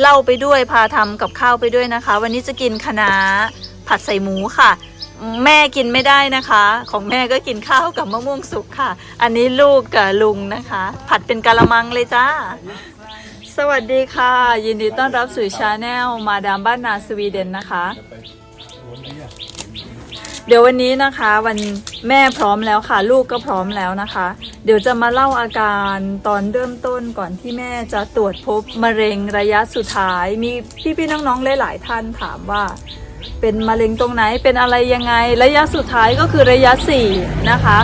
เล่าไปด้วยพาทำกับข้าวไปด้วยนะคะ วันนี้จะกินคะน้าผัดใส่หมูค่ะ แม่กินไม่ได้นะคะ ของแม่ก็กินข้าวกับมะม่วงสุกค่ะ อันนี้ลูกกับลุงนะคะ ผัดเป็นกะละมังเลยจ้า สวัสดีค่ะ ยินดีต้อนรับสู่ชาแนลมาดามบ้านนาสวีเดนนะคะ เดี๋ยววันนี้นะคะวันแม่พร้อมแล้วค่ะ ลูกก็พร้อมแล้วนะคะ เดี๋ยวจะมาเล่าอาการตอนเริ่มต้นก่อนที่แม่จะตรวจพบมะเร็งระยะสุดท้าย มีพี่ๆน้องๆหลายๆท่านถามว่า เป็นมะเร็งตรงไหนเป็นอะไรยังไง ระยะสุดท้ายก็คือระยะสี่นะคะ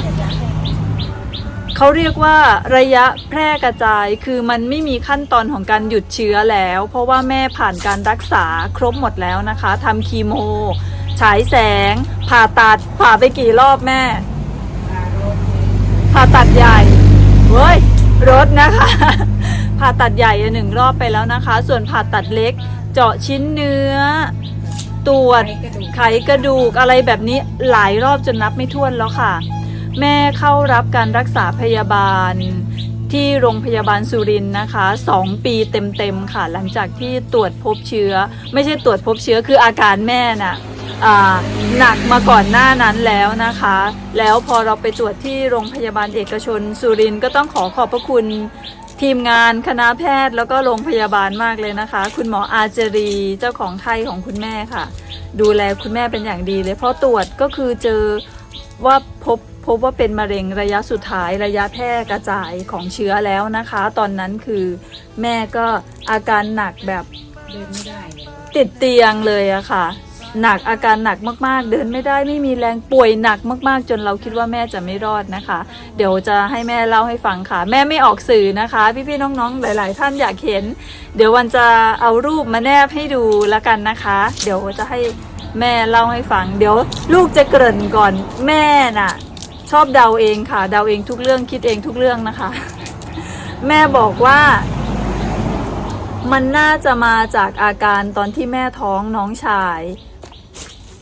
เขาเรียกว่าระยะแพร่กระจายคือมันไม่มีขั้นตอนของการหยุดเชื้อแล้ว เพราะว่าแม่ผ่านการรักษาครบหมดแล้วนะคะทำคีโม ฉายแสง ผ่าตัดผ่าไปกี่รอบแม่ ผ่าตัดใหญ่เว้ยรถนะคะ ผ่าตัดใหญ่หนึ่งรอบไปแล้วนะคะ ส่วนผ่าตัดเล็กเจาะชิ้นเนื้อ ตรวจไขกระดูกอะไรแบบนี้หลายรอบจนนับไม่ถ้วนแล้วค่ะ แม่เข้ารับการรักษาพยาบาล ที่โรงพยาบาลสุรินทร์นะคะสองปีเต็มๆค่ะ หลังจากที่ตรวจพบเชื้อ ไม่ใช่ตรวจพบเชื้อคืออาการแม่น่ะอ่าหนักมาก่อนหน้านั้นแล้วนะคะ แล้วพอเราไปตรวจที่โรงพยาบาลเอกชนสุรินทร์ก็ต้องขอขอบพระคุณทีมงานคณะแพทย์แล้วก็โรงพยาบาลมากเลยนะคะ คุณหมออาเจรีเจ้าของไข้ของคุณแม่ค่ะ ดูแลคุณแม่เป็นอย่างดีเลยเพราะตรวจก็คือเจอว่าพบ พบว่าเป็นมะเร็งระยะสุดท้ายระยะแพร่กระจายของเชื้อแล้วนะคะ ตอนนั้นคือแม่ก็อาการหนักแบบเดินไม่ได้ติดเตียงเลยอะค่ะ หนักอาการหนักมากๆ เดินไม่ได้ไม่มีแรงป่วยหนักมากๆ จนเราคิดว่าแม่จะไม่รอดนะคะ เดี๋ยวจะให้แม่เล่าให้ฟังค่ะ แม่ไม่ออกสื่อนะคะ พี่ๆน้องๆ หลาย ๆ ท่านอยากเห็น เดี๋ยววันจะเอารูปมาแนบให้ดูแล้วกันนะคะ เดี๋ยวจะให้แม่เล่าให้ฟัง เดี๋ยวลูกจะเกริ่นก่อนแม่น่ะ ชอบเดาเองค่ะ เดาเองทุกเรื่องคิดเองทุกเรื่องนะคะ แม่บอกว่า มันน่าจะมาจากอาการตอนที่แม่ท้องน้องชาย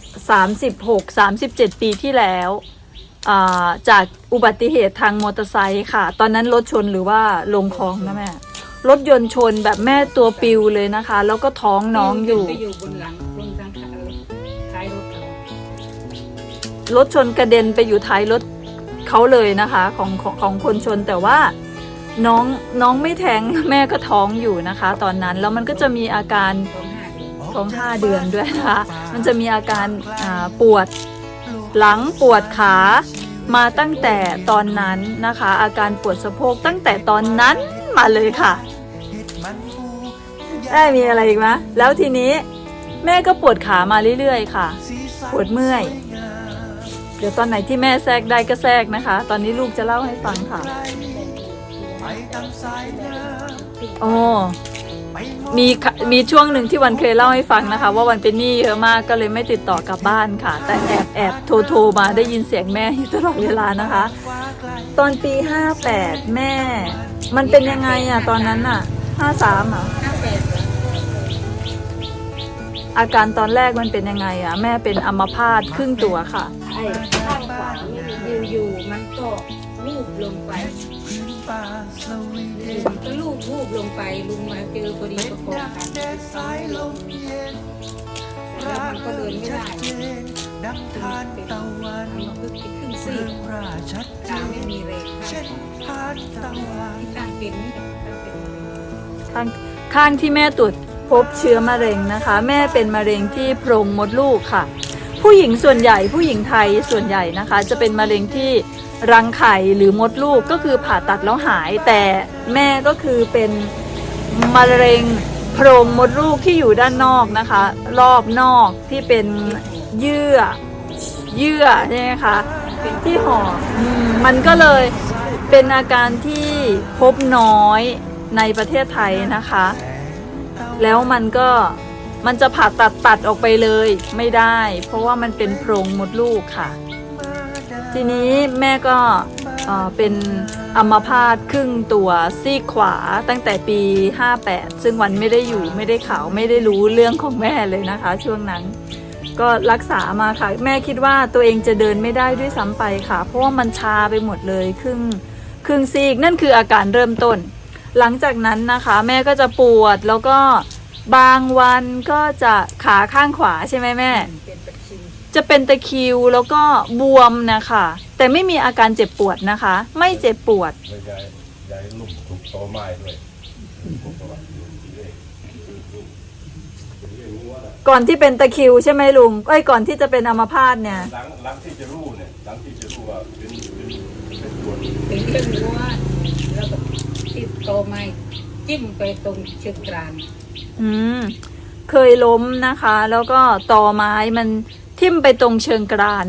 36 37ปีที่แล้วอ่าจากอุบัติเหตุทางมอเตอร์ไซค์ค่ะ ตอนนั้นรถชนหรือว่าลงคลองนะแม่ รถยนต์ชนแบบแม่ตัวปิวเลยนะคะ แล้วก็ท้องน้องอยู่ไปอยู่บนหลังบนทางท้ายรถเขารถชนกระเด็นไปอยู่ท้ายรถ เขาเลยนะคะของของของคนชนแต่ว่าน้องน้องไม่แทงแม่ก็ท้องอยู่นะคะ ตอนนั้นแล้วมันก็จะมีอาการสองห้าเดือนท้องห้าเดือนด้วยนะคะ มันจะมีอาการปวดหลังปวดขามาตั้งแต่ตอนนั้นนะคะ อาการปวดสะโพกตั้งแต่ตอนนั้นมาเลยค่ะแม่มีอะไรอีกไหมแล้วทีนี้แม่ก็ปวดขามาเรื่อยๆ ค่ะ ปวดเมื่อย ดี๋ยวตอนไหนที่แม่แทรกได้ก็แทรกนะคะ ตอนนี้ลูกจะเล่าให้ฟังค่ะโอ้มีค่ะมีช่วงหนึ่งที่วันเคยเล่าให้ฟังนะคะ ว่าวันเป็นหนี้เยอะมากก็เลยไม่ติดต่อกลับบ้านค่ะ แต่แอบแอบโทรโทรมาได้ยินเสียงแม่อยู่ตลอดเวลานะคะ ตอนปี58แม่ มันเป็นยังไงอะตอนนั้นอะ53อะห้าแปดอาการตอนแรกมันเป็นยังไงอะแม่เป็นอัมพาตครึ่งตัวค่ะไอ้ข้างขวานี่อยู่อยู่มันก็ลูบลงไปมันก็ลูบลูบลงไปลุงมาเจอพอดีประกอบกันแล้วมันก็เดินไม่ได้ดังทานตะวันมันก็คิดขึ้นซีกตาไม่มีแรงข้างขวาที่ตั้งเป็นตั้งเป็นข้างข้างที่แม่ตรวจพบเชื้อมะเร็งนะคะ แม่เป็นมะเร็งที่โพรงมดลูกค่ะ ผู้หญิงส่วนใหญ่ผู้หญิงไทยส่วนใหญ่นะคะ จะเป็นมะเร็งที่รังไข่หรือมดลูกก็คือผ่าตัดแล้วหาย แต่แม่ก็คือเป็นมะเร็งโพรงมดลูกที่อยู่ด้านนอกนะคะ รอบนอกที่เป็นเยื่อเยื่อใช่ไหมคะที่ห่อมมันก็เลยเป็นอาการที่พบน้อยในประเทศไทยนะคะ แล้วมันก็ มันจะผ่าตัดตัดออกไปเลยไม่ได้ เพราะว่ามันเป็นโพรงมดลูกค่ะ ทีนี้แม่ก็เป็นอัมพาตครึ่งตัวซีขวาตั้งแต่ปี 58 ซึ่งวันไม่ได้อยู่ไม่ได้ข่าวไม่ได้รู้เรื่องของแม่เลยนะคะ ช่วงนั้นก็รักษามาค่ะ แม่คิดว่าตัวเองจะเดินไม่ได้ด้วยซ้ำไปค่ะ เพราะว่ามันชาไปหมดเลยครึ่งครึ่งซีกนั่นคืออาการเริ่มต้น หลังจากนั้นนะคะ แม่ก็จะปวดแล้วก็ บางวันก็จะขาข้างขวาใช่ไหมแม่ เป็นตะคริวจะเป็นตะคริวแล้วก็บวมนะคะ แต่ไม่มีอาการเจ็บปวดนะคะ ไม่เจ็บปวด แล้วยายยายลุ่มถูกโตไม้ด้วยผมก็ว่าอยู่ที่นี่เรื่องงัวน่ะก่อนที่เป็นตะคริวใช่ไหมลุงเอ้ยก่อนที่จะเป็นอัมพาตเนี่ย หลังหลังที่จะรู้เนี่ยหลังที่จะรู้ว่าเป็นเป็นเป็นตัว เป็นเรื่องรั้วแล้วก็ติดโตไม้จิ้มไปตรงเชือกกราน อืมเคยล้มนะคะ แล้วก็ตอไม้มันทิ่มไปตรงเชิงกราน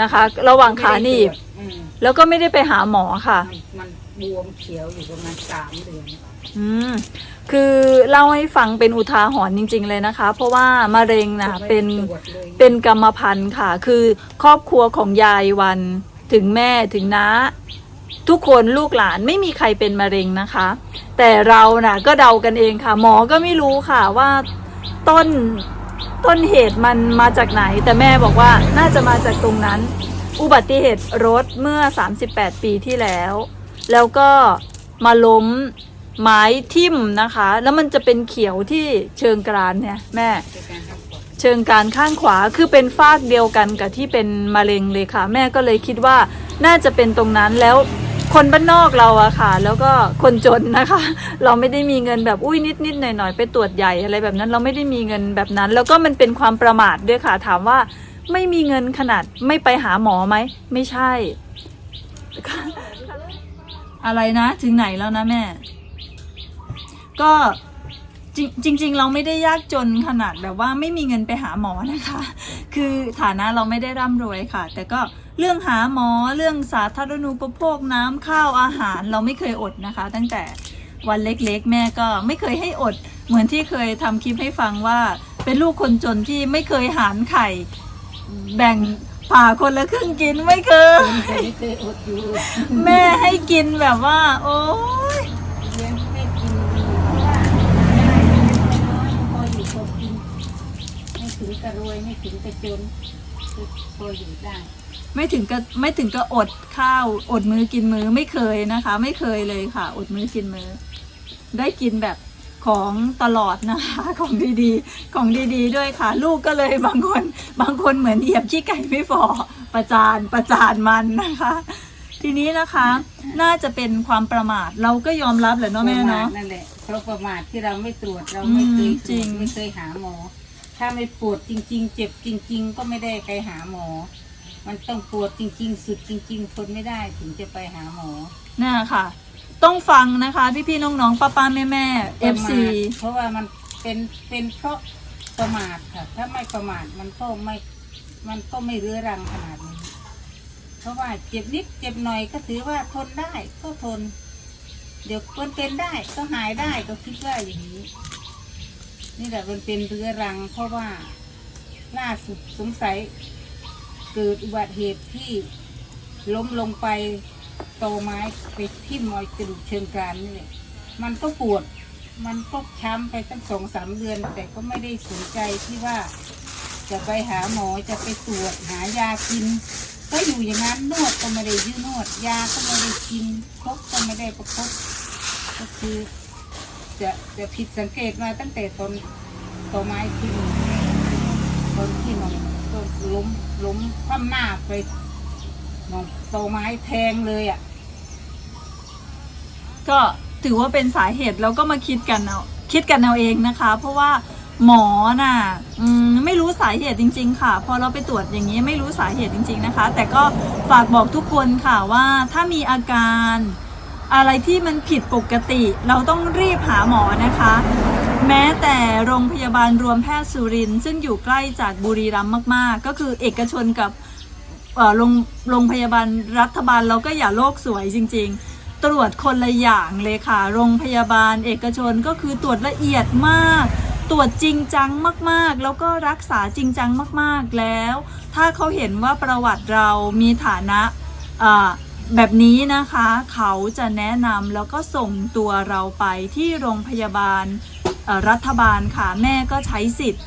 นะคะ ระหว่างขาหนีบ อืมแล้วก็ไม่ได้ไปหาหมอค่ะ มันมันบวมเขียวอยู่ประมาณสามเดือนอืมคือเล่าให้ฟังเป็นอุทาหรณ์จริง ๆ เลยนะคะ เพราะว่ามะเร็งนะเป็น ตรวจเลยเป็นกรรมพันธุ์ค่ะ คือครอบครัวของยายวันถึงแม่ถึงน้า ทุกคนลูกหลานไม่มีใครเป็นมะเร็งนะคะ แต่เราน่ะก็เดากันเองค่ะ หมอก็ไม่รู้ค่ะว่าต้นต้นเหตุมันมาจากไหน แต่แม่บอกว่าน่าจะมาจากตรงนั้น อุบัติเหตุรถเมื่อ 38 ปีที่แล้ว แล้วก็มาล้มไม้ทิ่มนะคะ แล้วมันจะเป็นเขียวที่เชิงกรานเนี่ยแม่เป็นการทำก่อนเชิงการข้างขวาคือเป็นฟากเดียวกันกับที่เป็นมะเร็งเลยค่ะ แม่ก็เลยคิดว่าน่าจะเป็นตรงนั้นแล้ว คนบ้านนอกเราอะค่ะ แล้วก็คนจนนะคะ เราไม่ได้มีเงินแบบอุ้ยนิดนิดหน่อยหน่อยๆไปตรวจใหญ่อะไรแบบนั้น เราไม่ได้มีเงินแบบนั้น แล้วก็มันเป็นความประมาทด้วยค่ะ ถามว่าไม่มีเงินขนาดไม่ไปหาหมอไหม ไม่ใช่ อะไรนะ ถึงไหนแล้วนะแม่ ก็จรจริง ๆ เราไม่ได้ยากจนขนาดแบบว่าไม่มีเงินไปหาหมอนะคะ คือฐานะเราไม่ได้ร่ำรวยค่ะ แต่ก็ เรื่องหาหมอเรื่องสาธารณูปโภคน้ำข้าวอาหารเราไม่เคยอดนะคะ ตั้งแต่วันเล็กๆ แม่ก็ไม่เคยให้อด เหมือนที่เคยทำคลิปให้ฟังว่า เป็นลูกคนจนที่ไม่เคยหารไข่ แบ่งผ่าคนละครึ่งกินไม่เคย ไม่เคยอดอยู่แม่ให้กินแบบว่า โอ้ยเลี้ยงให้กินเพราะว่าได้น้อยพออยู่พอกินไม่ถึงกระรวยไม่ถึงกระจนพออยู่ได้ ไม่ถึงกับไม่ถึงกับอดข้าว อดมือกินมือไม่เคยนะคะ ไม่เคยเลยค่ะ อดมือกินมือ ได้กินแบบของตลอดนะคะของดีๆ ของดีๆด้วยค่ะ ลูกก็เลยบางคนบางคนเหมือนเหยียบขี้ไก่ไม่ฟอประจานประจานมันนะคะ ทีนี้นะคะ น่าจะเป็นความประมาทเราก็ยอมรับแหละเนาะแม่เนาะประทนั่นแหละเพราะประมาทที่เราไม่ตรวจเราไม่เคยอืมจริงไม่เคยหาหมอ ถ้าไม่ปวดจริง ๆ เจ็บจริง ๆ ก็ไม่ได้ไปหาหมอ มันต้องปวดจริง ๆ สุดจริง ๆ ทนไม่ได้ถึงจะไปหาหมอน่าค่ะ ต้องฟังนะคะพี่ๆน้องๆป้าป้าๆแม่แม่ๆประมา FC ทเพราะว่ามันเป็นเป็นเพราะประมาทค่ะ ถ้าไม่ประมาทมันก็ไม่มันก็ไม่เรื้อรังขนาดนี้ เพราะว่าเจ็บนิดเจ็บหน่อยก็ถือว่าทนได้ก็ทน เดี๋ยวคนเป็นได้ก็หายได้ก็คิดว่าอย่างนี้ นี่แหละมันเป็นเรื้อรัง เพราะว่าล่าสุดสงสัย เกิดอุบัติเหตุที่ล้มลงไปโตไม้ไปทิ่มมอยกระดูกเชิงกรานนี่แหละมันก็ปวด มันก็ช้ำไปตั้งสองสามเดือน แต่ก็ไม่ได้สนใจที่ว่า จะไปหาหมอจะไปตรวจหายากิน ก็อยู่อย่างนั้นนวดก็ไม่ได้ยื้อนวด ยาก็ไม่ได้กินครบก็ไม่ได้ประคบก็คือจะจะผิดสังเกตมาตั้งแต่ตอนตอไม้ที่นตอนที่นองก็ ล้มล้มคว่ำหน้าไปน้องตอไม้แทงเลยอะ ก็ถือว่าเป็นสาเหตุแล้วก็มาคิดกันเอาคิดกันเอาเองนะคะ เพราะว่าหมอน่ะไม่รู้สาเหตุจริง ๆ ค่ะ พอเราไปตรวจอย่างนี้ไม่รู้สาเหตุจริง ๆนะคะ แต่ก็ฝากบอกทุกคนค่ะว่าถ้ามีอาการอะไรที่มันผิดปกติ เราต้องรีบหาหมอนะคะ แม้แต่โรงพยาบาลรวมแพทย์สุรินทร์ซึ่งอยู่ใกล้จากบุรีรัมย์มาก ๆ ก็คือเอกชนกับโรงโรงพยาบาลรัฐบาลเราก็อย่าโลกสวยจริง ๆ ตรวจคนละอย่างเลยค่ะ โรงพยาบาลเอกชนก็คือตรวจละเอียดมาก ตรวจจริงจังมากๆ แล้วก็รักษาจริงจังมากๆแล้ว ถ้าเขาเห็นว่าประวัติเรามีฐานะแบบนี้นะคะ เขาจะแนะนำแล้วก็ส่งตัวเราไปที่โรงพยาบาล รัฐบาลค่ะ แม่ก็ใช้สิทธิ์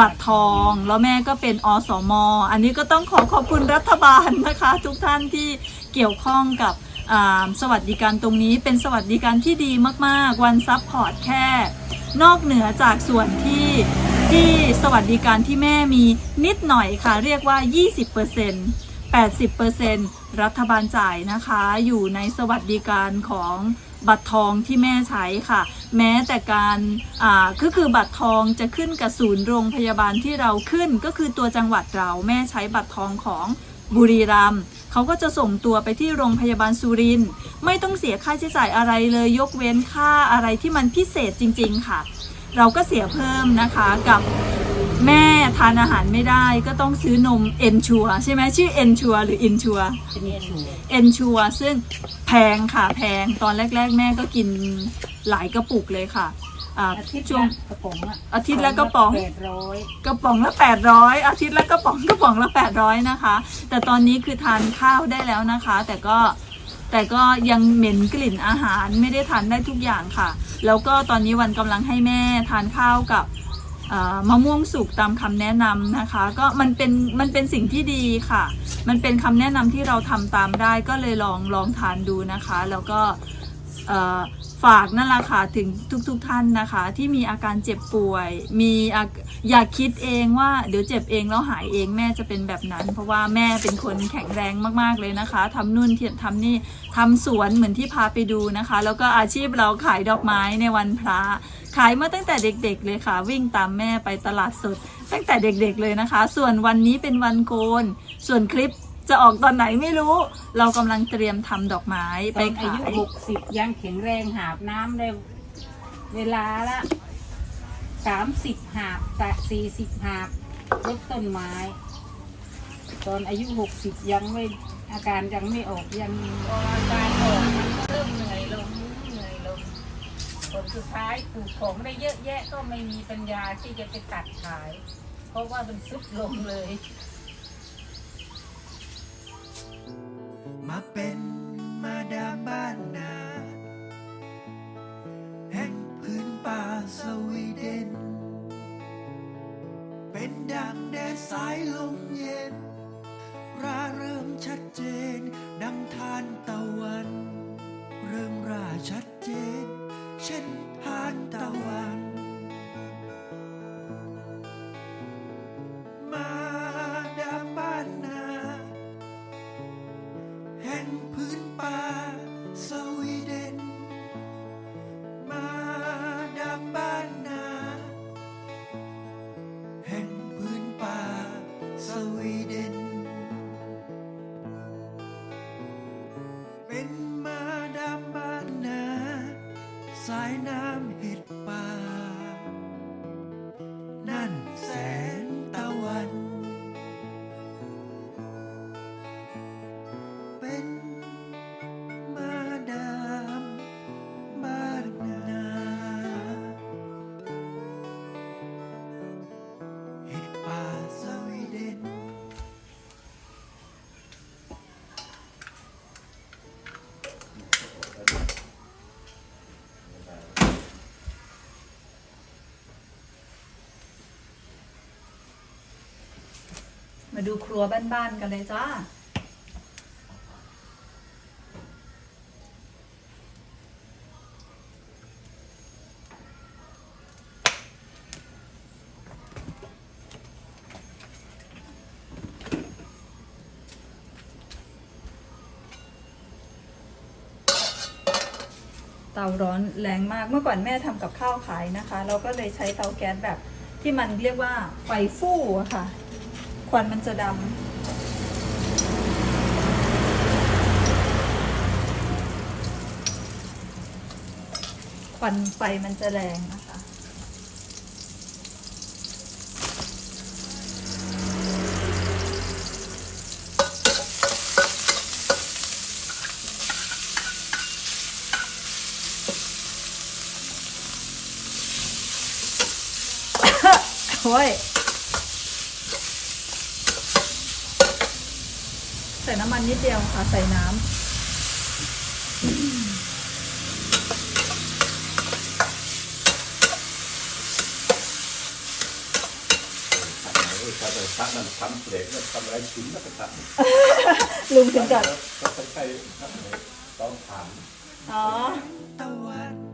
บัตรทอง แล้วแม่ก็เป็นอสมอันนี้ก็ต้องขอขอบคุณรัฐบาลนะคะ ทุกท่านที่เกี่ยวข้องกับสวัสดิการตรงนี้เป็นสวัสดิการที่ดีมากๆ วันซับพอร์ตแค่ นอกเหนือจากส่วนที่ที่สวัสดิการที่แม่มีนิดหน่อยค่ะ เรียกว่า 20% 80%รัฐบาลจ่ายนะคะ อยู่ในสวัสดิการของ บัตรทองที่แม่ใช้ค่ะ แม้แต่การอ่าก็คือบัตรทองจะขึ้นกับศูนย์โรงพยาบาลที่เราขึ้น ก็คือตัวจังหวัดเราแม่ใช้บัตรทองของบุรีรัมย์เขาก็จะส่งตัวไปที่โรงพยาบาลสุรินทร์ไม่ต้องเสียค่าใช้จ่ายอะไรเลย ยกเว้นค่าอะไรที่มันพิเศษจริง ๆ ค่ะ เราก็เสียเพิ่มนะคะกับ แม่ทานอาหารไม่ได้ก็ต้องซื้อนมเอนชัวใช่ไหมชื่อเอนชัวหรืออินชัวเป็นเอ็นเอนชัวซึ่งแพงค่ะแพงตอนแรก ๆ แม่ก็กินหลายกระปุกเลยค่ะอ่าอาทิตย์ช่วงละกระป๋องอะอาทิตย์ละกระป๋องแปดร้อยกระป๋องละ800อาทิตย์ละกระป๋องกระป๋องละ800นะคะ แต่ตอนนี้คือทานข้าวได้แล้วนะคะ แต่ก็แต่ก็ยังเหม็นกลิ่นอาหารไม่ได้ทานได้ทุกอย่างค่ะ แล้วก็ตอนนี้วันกำลังให้แม่ทานข้าวกับเอ่อ มะม่วงสุกตามคำแนะนำนะคะ ก็มันเป็นมันเป็นสิ่งที่ดีค่ะ มันเป็นคำแนะนำที่เราทำตามได้ก็เลยลองลองทานดูนะคะ แล้วก็ฝากนั่นแหละค่ะถึงทุกๆทท่านนะคะ ที่มีอาการเจ็บป่วย มีอย่าคิดเองว่าเดี๋ยวเจ็บเองแล้วหายเองแม่จะเป็นแบบนั้น เพราะว่าแม่เป็นคนแข็งแรงมากๆเลยนะคะทำนู่นทำนี่ทำสวนเหมือนที่พาไปดูนะคะ แล้วก็อาชีพเราขายดอกไม้ในวันพระ ขายมาตั้งแต่เด็กๆเลยค่ะ วิ่งตามแม่ไปตลาดสด ตั้งแต่เด็กๆเลยนะคะ ส่วนวันนี้เป็นวันโกน ส่วนคลิปจะออกตอนไหนไม่รู้ เรากำลังเตรียมทำดอกไม้ตไปอนอาขายุยหกสิบยังแข็งแรงหาบน้ำได้เวลาละสามสิบหาบแต่สี่สิบหาบลดต้นไม้ ตอนอายุหกสิบยังไม่อาการยังไม่ออกยังพออาการออกมันก็เริ่มเหนื่อยลงเหนื่อยลง ผลสุดท้ายปลูกของได้เยอะแยะก็ไม่มีปัญญาที่จะไปตัดขาย เพราะว่ามันซุดลงเลย มาเป็น มาดูครัวบ้านๆกันเลยจ้า เตาร้อนแรงมาก เมื่อก่อนแม่ทำกับข้าวขายนะคะ เราก็เลยใช้เตาแก๊สแบบที่มันเรียกว่าไฟฟู่ค่ะ วันมันจะดำควันไฟมันจะแรงนะคะโอ้ย ใส่น้ำมันนิดเดียวค่ะ ใส่น้ำถ้าไปตัดนั่นทำเด็กทำอะไรชิ้นแล้วไปตัดลุงถึงกับก็ใช้ใช้ตขันอ๋อตะวันม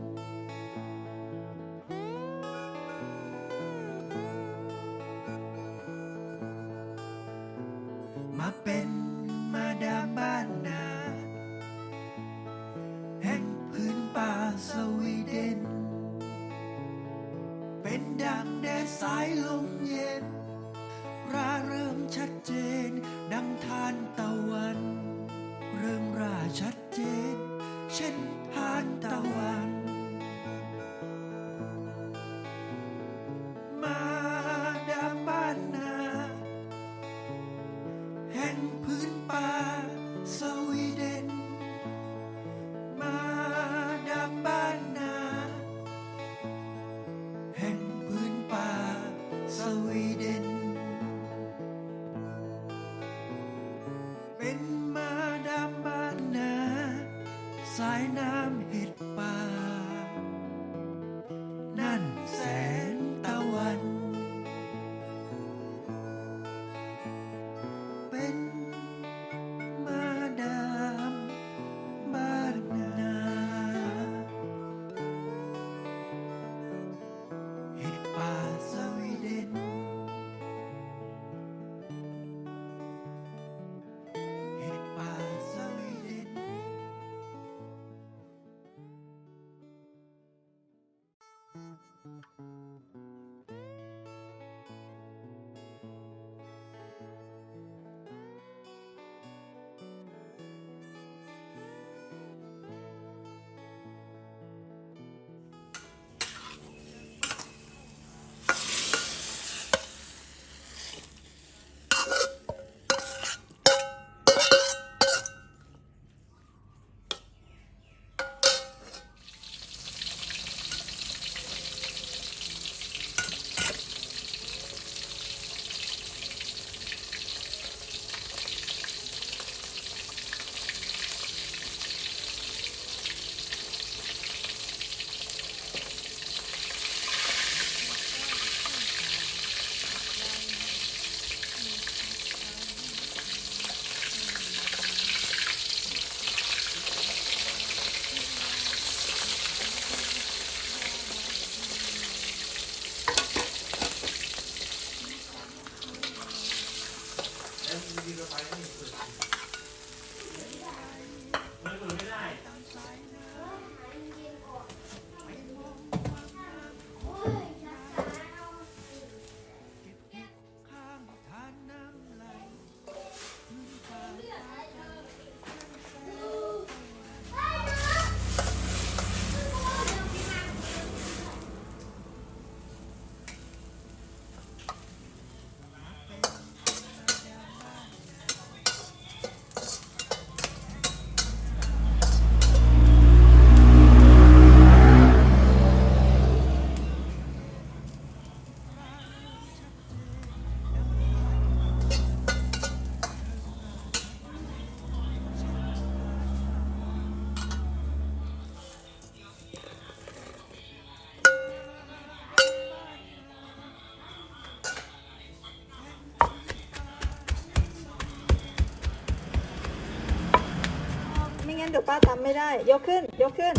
เดี๋ยวป้าทำไม่ได้ ยกขึ้น ยกขึ้น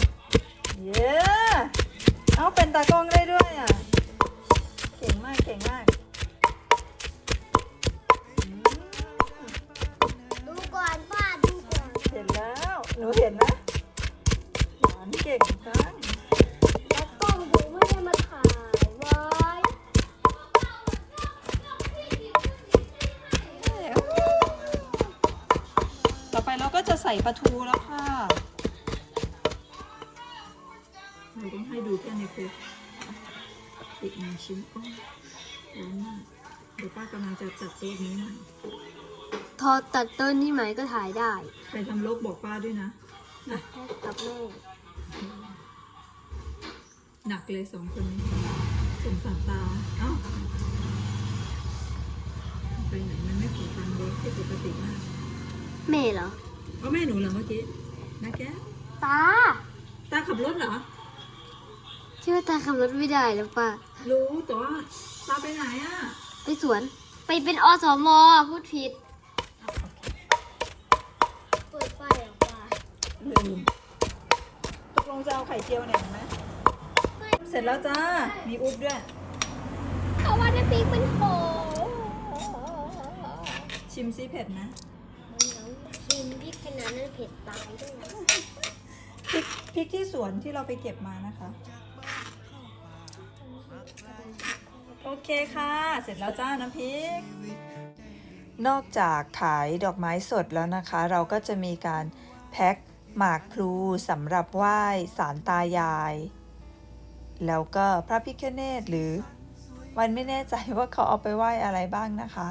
เย้เอาเป็นตากล้องได้ด้วยอะ เก่งมาก เก่งมากดูก่อนป้าดูก่อนเห็นแล้ว หนูเห็นนะหลานเก่งจังแล้วกล้องดูไม่ได้มาถ่ายไว้ต่อไปเราก็จะใส่ปลาทูแล้วค่ะ เราต้องให้ดูแค่ในคลิปอีกหนึ่งชิ้นโอ้ร้อนมากเดี๋ยวป้ากำลังจะจัดโต๊ะนี้ใหม่ทอตัดต้นนี่ไหมก็ถ่ายได้ใครทำลกบอกป้าด้วยนะกับแม่หนักเลยสองคนนี้สงสารตาเอ้าไปไหนมันไม่ขอตังค์เลยที่ปกติมากแม่เหรอว่าแม่หนูเหรอเมื่อกี้ นะแกตา ตาขับรถเหรอ คิดว่าตาขับรถไม่ได้แล้วป้ารู้แต่ว่าตาไปไหนอะไปสวน ไปเป็นอสมพูดผิด เปิดไฟเหรอป้าลืมข่เจียวหน่อยเห็นไหมเสร็จแล้วจ้า มีอุ๊บด้วยเพราะว่าน้ำพริกมันหอมชิมซิเผ็ดนะ ชิมพริกขนาดนั้นเผ็ดตายด้วยนะพริกพริกที่สวนที่เราไปเก็บมานะคะ โอเคค่ะ เสร็จแล้วจ้าน้ำพริก นอกจากขายดอกไม้สดแล้วนะคะ เราก็จะมีการแพ็คหมากพลูสำหรับไหว้สารตายาย แล้วก็พระพิฆเนศหรือวันไม่แน่ใจว่าเขาเอาไปไหว้อะไรบ้างนะคะ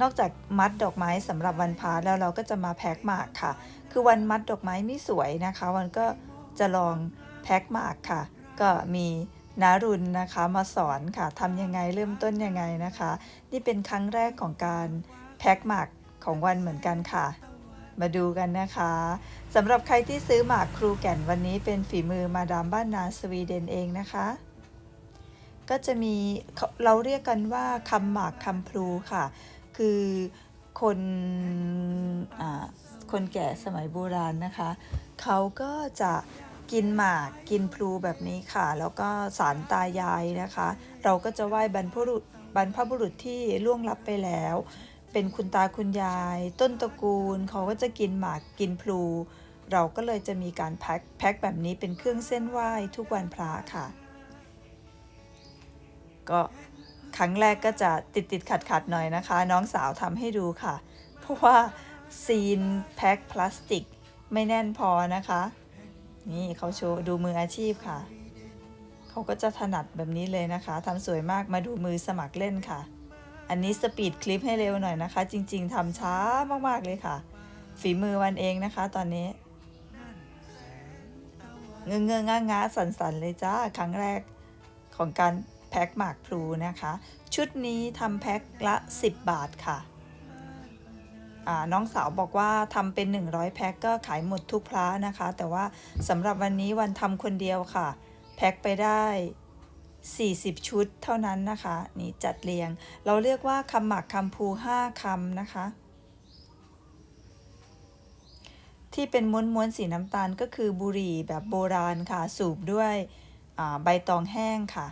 นอกจากมัดดอกไม้สำหรับวันพาแล้วเราก็จะมาแพ็คหมากค่ะ คือวันมัดดอกไม้ไม่สวยนะคะ วันก็จะลองแพ็คหมากค่ะ ก็มีนารุณนะคะมาสอนค่ะทำยังไงเริ่มต้นยังไงนะคะ นี่เป็นครั้งแรกของการแพ็คหมากของวันเหมือนกันค่ะ มาดูกันนะคะสำหรับใครที่ซื้อหมากครูแก่นวันนี้เป็นฝีมือมาดามบ้านนาสวีเดนเองนะคะ ก็จะมีเขาเราเรียกกันว่าคำหมากคำพลูค่ะ คือคนอคนแก่สมัยโบราณนะคะ เขาก็จะกินหมากกินพลูแบบนี้ค่ะ แล้วก็สารตายายนะคะ เราก็จะไหว้บรรพบุรุษบรรพบุรุษที่ล่วงลับไปแล้ว เป็นคุณตาคุณยาย ต้นตระกูลเขาก็จะกินหมากกินพลู เราก็เลยจะมีการแพ็คแพ็คแบบนี้เป็นเครื่องเส้นไหว้ทุกวันพระค่ะ ก็ ครั้งแรกก็จะติดติดขัดขัดหน่อยนะคะ น้องสาวทำให้ดูค่ะ เพราะว่าซีนแพ็คพลาสติกไม่แน่นพอนะคะ นี่เขาโชว์ดูมืออาชีพค่ะ เขาก็จะถนัดแบบนี้เลยนะคะทำสวยมากมาดูมือสมัครเล่นค่ะ อันนี้สปีดคลิปให้เร็วหน่อยนะคะ จริง ๆทำช้ามากๆเลยค่ะ ฝีมือวันเองนะคะ ตอนนี้เงื้อเงื้อง้างาสันสันๆเลยจ้า ครั้งแรกของการ แพ็คหมากพลูนะคะ ชุดนี้ทำแพ็คละ 10 บาทค่ะน้องสาวบอกว่าทำเป็น 100 แพ็คก็ขายหมดทุกพระนะคะ แต่ว่าสำหรับวันนี้วันทำคนเดียวค่ะ แพ็คไปได้ 40 ชุดเท่านั้นนะคะ นี่จัดเรียง เราเรียกว่าคำหมักคำพู5คำนะคะ ที่เป็นม้วนๆสีน้ำตาลก็คือบุหรี่แบบโบราณค่ะ สูบด้วยใบตองแห้งค่ะ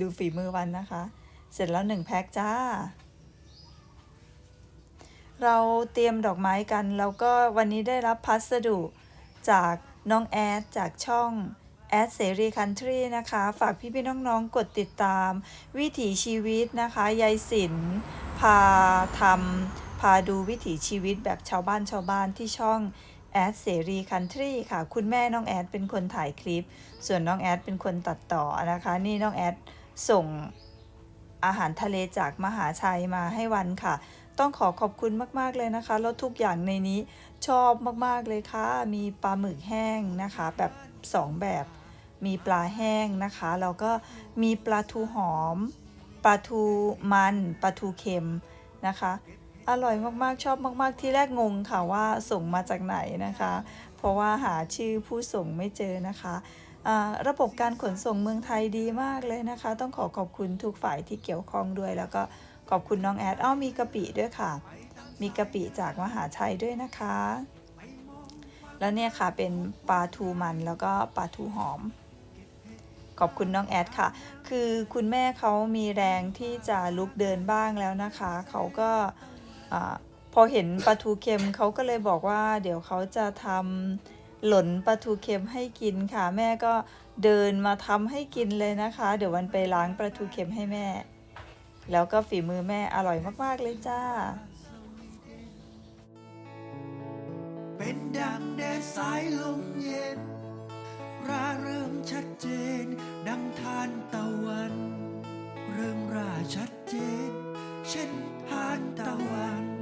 ดูฝีมือวันนะคะ เสร็จแล้วหนึ่งแพ็คจ้า เราเตรียมดอกไม้กัน แล้วก็วันนี้ได้รับพัสดุจากน้องแอดจากช่องแอดเสรีคันทรีนะคะ ฝากพี่พี่น้องๆ กดติดตาม วิถีชีวิตนะคะ ยายสินพาทำพาดูวิถีชีวิตแบบชาวบ้านชาวบ้านที่ช่อง แอดเสรีคันทรีค่ะ คุณแม่น้องแอดเป็นคนถ่ายคลิป ส่วนน้องแอดเป็นคนตัดต่อนะคะ นี่น้องแอดส่งอาหารทะเลจากมหาชัยมาให้วันค่ะ ต้องขอขอบคุณมาก ๆ เลยนะคะ แล้วทุกอย่างในนี้ชอบมาก ๆ เลยค่ะ มีปลาหมึกแห้งนะคะ แบบ 2 แบบ มีปลาแห้งนะคะ แล้วก็มีปลาทูหอม ปลาทูมัน ปลาทูเค็มนะคะ อร่อยมากๆ ชอบมาก ๆ ที่แรกงงค่ะว่าส่งมาจากไหนนะคะ เพราะว่าหาชื่อผู้ส่งไม่เจอนะคะระบบการขนส่งเมืองไทยดีมากเลยนะคะ ต้องขอขอบคุณทุกฝ่ายที่เกี่ยวข้องด้วย แล้วก็ขอบคุณน้องแอดอ้อมีกะปิด้วยค่ะ มีกะปิจากมหาชัยด้วยนะคะ แล้วเนี่ยค่ะเป็นปลาทูมันแล้วก็ปลาทูหอม ขอบคุณน้องแอดค่ะ คือคุณแม่เขามีแรงที่จะลุกเดินบ้างแล้วนะคะ เขาก็ พอเห็นปลาทูเค็มเขาก็เลยบอกว่า เดี๋ยวเขาจะทำหล่นปลาทูเค็มให้กินค่ะ แม่ก็เดินมาทำให้กินเลยนะคะ เดี๋ยววันไปล้างปลาทูเค็มให้แม่ แล้วก็ฝีมือแม่อร่อยมากๆเลยจ้า เป็นดังแดดสายลมเย็นราเริงชัดเจน ดังทานตะวัน เรื่องราชัดเจน เช่น ทา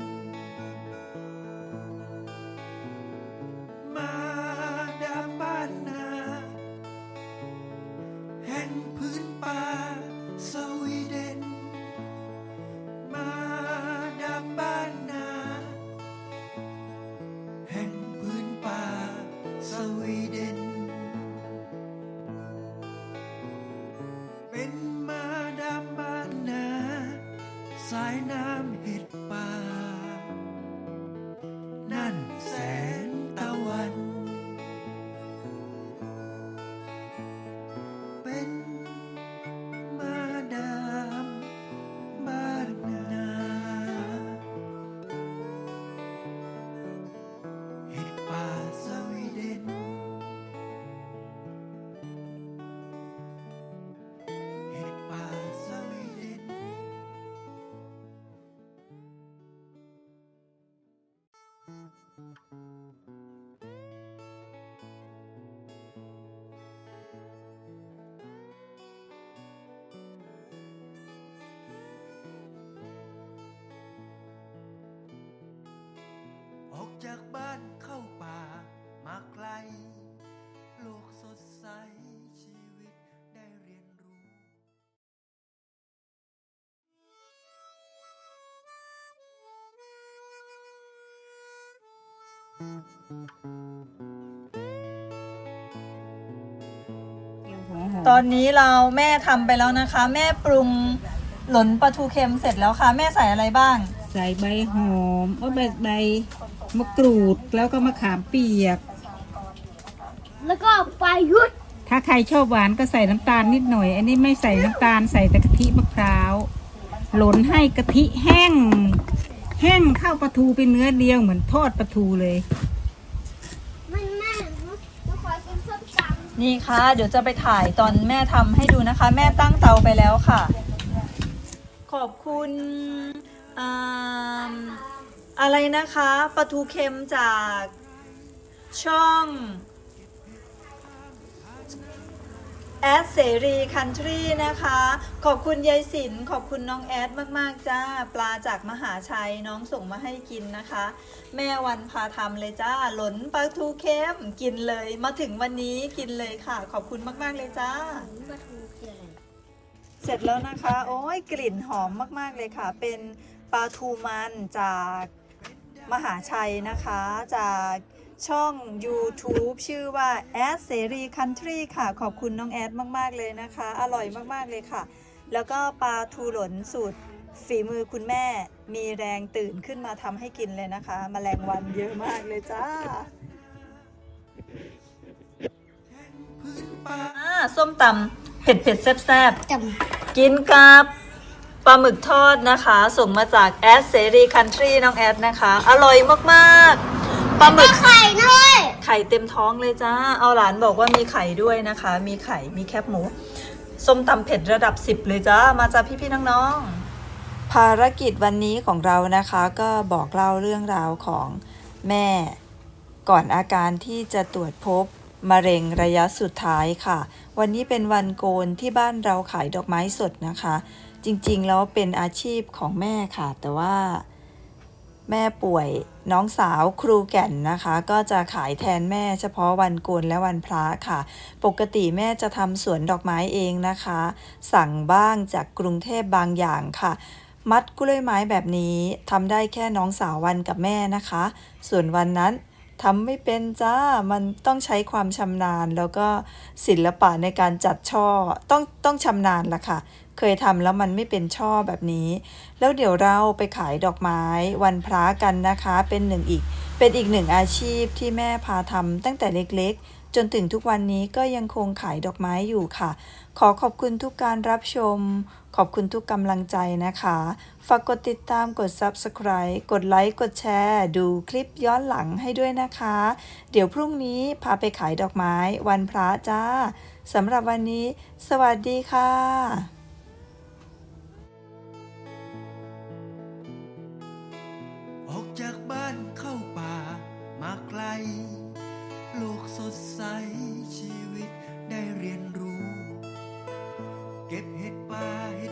ตอนนี้เราแม่ทำไปแล้วนะคะ แม่ปรุงหลนปลาทูเค็มเสร็จแล้วค่ะ แม่ใส่อะไรบ้าง ใส่ใบหอมเอ้ยใบใบมะกรูดแล้วก็มะขามเปียก แล้วก็ไปยุดถ้าใครชอบหวานก็ใส่น้ำตาลนิดหน่อย อันนี้ไม่ใส่น้ำตาลใส่แต่กะทิมะพร้าวหล่นให้กะทิแห้ง แห้งข้าวปลาทูเป็นเนื้อเดียวเหมือนทอดปลาทูเลยไม่แม่หนูหนูขอกินส้มตนี่ค่ะ เดี๋ยวจะไปถ่ายตอนแม่ทำให้ดูนะคะ แม่ตั้งเตาไปแล้วค่ะ ขอบคุณอ่าอะไรนะคะปลาทูเค็มจากช่อง แอดเสรีคันทรีนะคะ ขอบคุณยายสินขอบคุณน้องแอดมาก ๆ จ้า ปลาจากมหาชัยน้องส่งมาให้กินนะคะ แม่วันพาทำเลยจ้า หลนปลาทูเค็มกินเลย มาถึงวันนี้กินเลยค่ะ ขอบคุณมาก ๆ เลยจ้า ปลาทูคืออะไรเสร็จแล้วนะคะ โอ้ยกลิ่นหอมมาก ๆ เลยค่ะ เป็นปลาทูมันจากมหาชัยนะคะ จาก ช่อง YouTube ชื่อว่าแอดเสรีคันทรีค่ะ ขอบคุณน้องแอดมาก ๆ เลยนะคะ อร่อยมาก ๆ เลยค่ะ แล้วก็ปลาทูหลนสูตร ฝีมือคุณแม่มีแรงตื่นขึ้นมาทำให้กินเลยนะคะมแมลงวันเยอะมากเลยจ้าอ่าส้มตำเผ็ดเผ็ดๆแซ่บๆจกินกับปลาหมึกทอดนะคะ ส่งมาจากแอดเสรีคันทรีน้องแอดนะคะ อร่อยมาก ๆ ปลาหมึกำไข่ด้วย ไข่เต็มท้องเลยจ้า เอาหลานบอกว่ามีไข่ด้วยนะคะ มีไข่ มีแคบหมู ส้มตำเผ็ดระดับ10เลยจ้า มาจากพี่ๆน้องๆ ภารกิจวันนี้ของเรานะคะ ก็บอกเล่าเรื่องราวของแม่ ก่อนอาการที่จะตรวจพบมะเร็งระยะสุดท้ายค่ะ วันนี้เป็นวันโกนที่บ้านเราขายดอกไม้สดนะคะ จริงๆ แล้วเป็นอาชีพของแม่ค่ะ แต่ว่าแม่ป่วย น้องสาวครูแก่นนะคะ ก็จะขายแทนแม่เฉพาะวันโกนและวันพระค่ะ ปกติแม่จะทำสวนดอกไม้เองนะคะ สั่งบ้างจากกรุงเทพบางอย่างค่ะ มัดกล้วยไม้แบบนี้ทำได้แค่น้องสาววันกับแม่นะคะ ส่วนวันนั้น ทำไม่เป็นจ้า มันต้องใช้ความชำนาญ แล้วก็ศิลปะในการจัดช่อ ต้องต้องชำนาญละค่ะ เคยทำแล้วมันไม่เป็นช่อแบบนี้ แล้วเดี๋ยวเราไปขายดอกไม้วันพระกันนะคะ เป็นหนึ่งอีก เป็นอีกหนึ่งอาชีพที่แม่พาทำตั้งแต่เล็กๆ จนถึงทุกวันนี้ก็ยังคงขายดอกไม้อยู่ค่ะ ขอขอบคุณทุกการรับชม ขอบคุณทุกกำลังใจนะคะ ฝากกดติดตามกด Subscribe กดไลค์กดแชร์ ดูคลิปย้อนหลังให้ด้วยนะคะ เดี๋ยวพรุ่งนี้พาไปขายดอกไม้วันพระจ้าสำหรับวันนี้ สวัสดีค่ะจากบ้านเข้าป่ามาไกล bye.